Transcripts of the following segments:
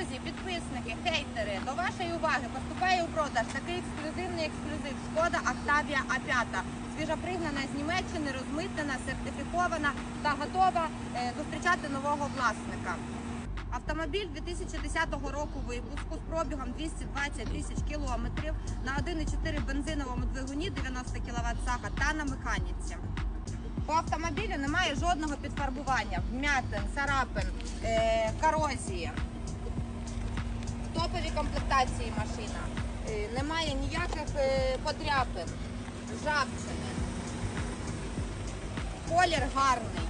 Друзі, підписники, хейтери, до вашої уваги поступає у продаж такий ексклюзивний ексклюзив Шкода Octavia A5. Свіжопригнана з Німеччини, розмитнена, сертифікована та готова е, зустрічати нового власника. Автомобіль 2010 року випуску з пробігом 220 тисяч кілометрів на 1,4 бензиновому двигуні 90 кВт саха та на механіці. По автомобілю немає жодного підфарбування, вмятин, царапин, е, корозії. В топовій комплектації машина. Е, немає ніяких е, подряпин, жабчини. Колір гарний.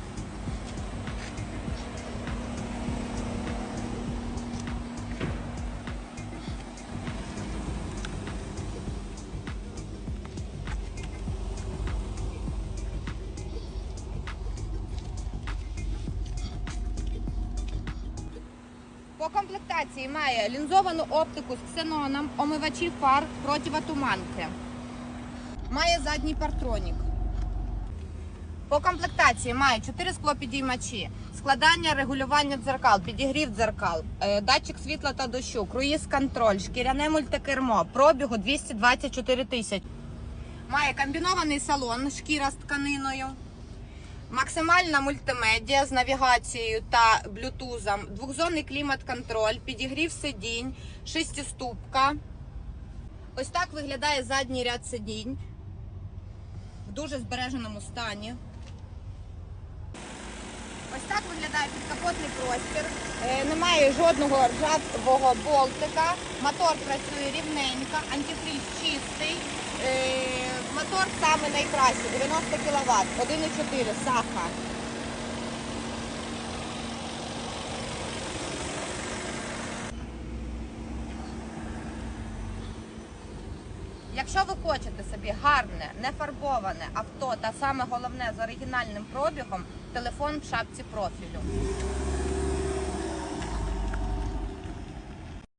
По комплектації має лінзовану оптику з ксеноном, омивачі фар противотуманки. Має задній партронік. По комплектації має 4 склопідіймачі, складання регулювання дзеркал, підігрів дзеркал, е, датчик світла та дощу, круїз-контроль, шкіряне мультикермо, пробігу 224 тисяч. Має комбінований салон, шкіра з тканиною. Максимальна мультимедіа з навігацією та блютузом, двохзонний клімат-контроль, підігрів сидінь, шестиступка. Ось так виглядає задній ряд сидінь в дуже збереженому стані. Ось так виглядає підкапотний простір. Е, немає жодного ржавого болтика. Мотор працює рівненько, антифріз чистий. Мотор саме найкращий, 90 кВт, 1,4 саха. Якщо ви хочете собі гарне, нефарбоване авто та саме головне з оригінальним пробігом, телефон в шапці профілю.